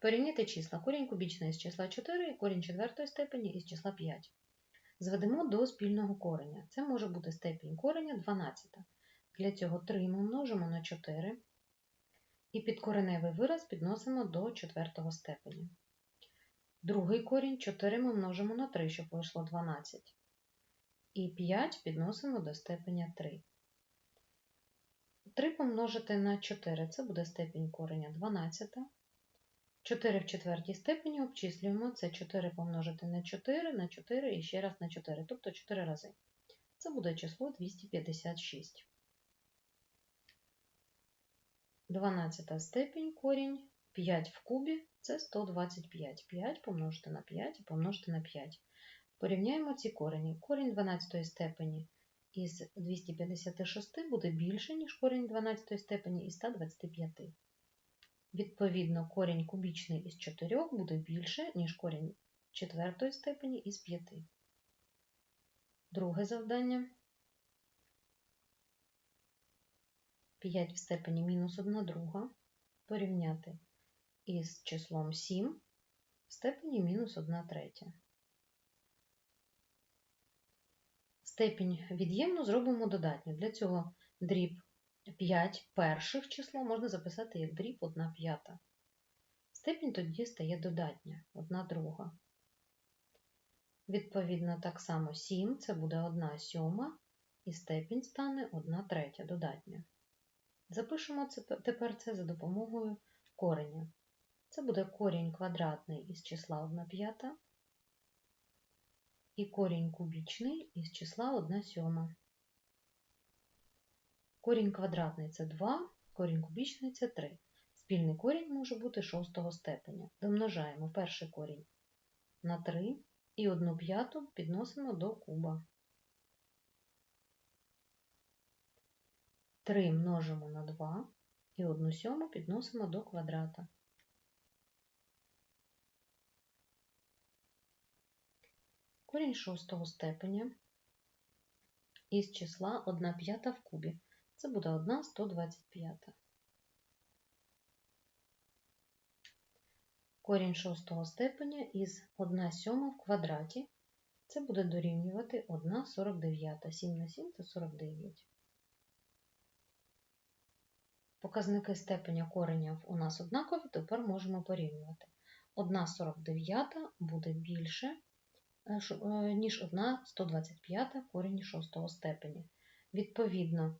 Порівняти числа. Корінь кубічний із числа 4 і корінь четвертої степені із числа 5. Зведемо до спільного кореня. Це може бути степінь кореня 12. Для цього 3 ми множимо на 4 і підкореневий вираз підносимо до четвертого степені. Другий корінь 4 ми множимо на 3, щоб вийшло 12. І 5 підносимо до степеня 3. 3 помножити на 4 це буде степінь кореня 12. 4 в четвертій степені обчислюємо. Це 4 помножити на 4, на 4 і ще раз на 4, тобто 4 рази. Це буде число 256. 12 степінь корінь 5 в кубі це 125. 5 помножити на 5 і помножити на 5. Порівняємо ці корені. Корінь 12 степені із 256 буде більше, ніж корінь 12 степені із 125. Відповідно, корінь кубічний із 4 буде більше, ніж корінь 4 степені із 5. Друге завдання. 5 в степені мінус 1 друга порівняти із числом 7 в степені мінус 1 третя. Степінь від'ємну зробимо додатню. Для цього дріб 5 перших число можна записати як дріб 1 п'ята. Степінь тоді стає додатня 1 друга. Відповідно, так само 7 це буде 1 сьома, і степінь стане 1 третя додатня. Запишемо це, тепер це за допомогою кореня. Це буде корінь квадратний із числа 1 п'ята і корінь кубічний із числа 1 сьома. Корінь квадратний це 2, корінь кубічний це 3. Спільний корінь може бути шостого степеня. Домножаємо перший корінь на 3 і 1 п'яту підносимо до куба. 3 множимо на 2 і 1 сьому підносимо до квадрата. Корінь шостого степеня із числа 1 п'ята в кубі. Це буде 1 125. Корінь шостого степеня із 1 сьома в квадраті. Це буде дорівнювати 1 49. 7 на 7 це 49. Показники степеня коренів у нас однакові, тепер можемо порівнювати. 1 49 буде більше, ніж 1 125 корінь 6 степені. Відповідно,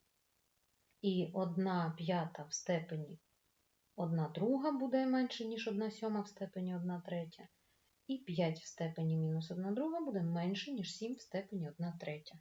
і 1 п'ята в степені 1 друга буде менше, ніж 1 сьома в степені 1 третя, і 5 в степені мінус 1 друга буде менше, ніж 7 в степені 1 третя.